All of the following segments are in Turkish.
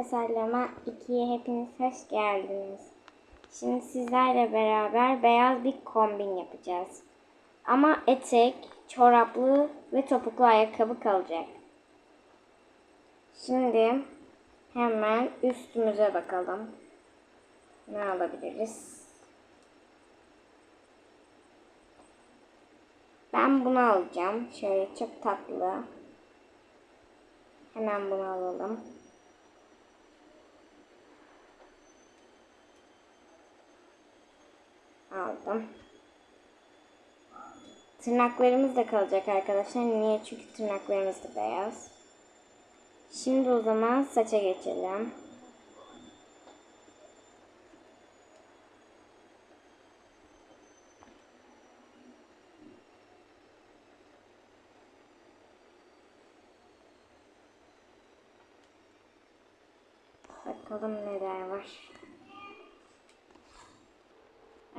Tasarlama 2'ye hepiniz hoş geldiniz. Şimdi sizlerle beraber beyaz bir kombin yapacağız. Ama etek, çoraplı ve topuklu ayakkabı kalacak. Şimdi hemen üstümüze bakalım. Ne alabiliriz? Ben bunu alacağım. Şöyle çok tatlı. Hemen bunu alalım. Aldım. Tırnaklarımız da kalacak arkadaşlar. Niye? Çünkü tırnaklarımız da beyaz. Şimdi o zaman saça geçelim. Bakalım neler var.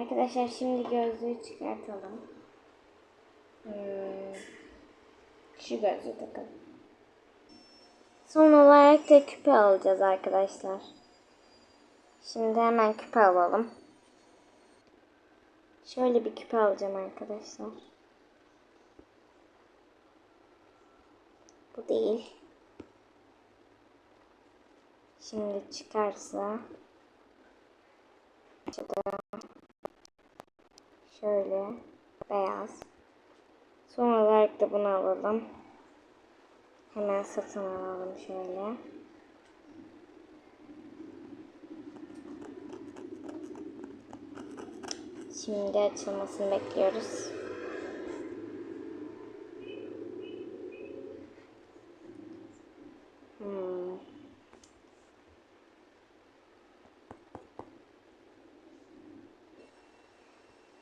Arkadaşlar şimdi gözlüğü çıkartalım. Hmm. Şu gözlüğü takalım. Son olarak da küpe alacağız arkadaşlar. Şimdi hemen küpe alalım. Şöyle bir küpe alacağım arkadaşlar. Bu değil. Şimdi çıkarsa şöyle beyaz. Son olarak da bunu alalım. Hemen satın alalım şöyle. Şimdi açılmasını bekliyoruz.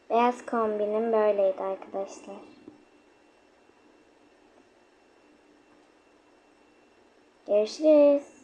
Beyaz kombinim böyleydi arkadaşlar. Görüşürüz.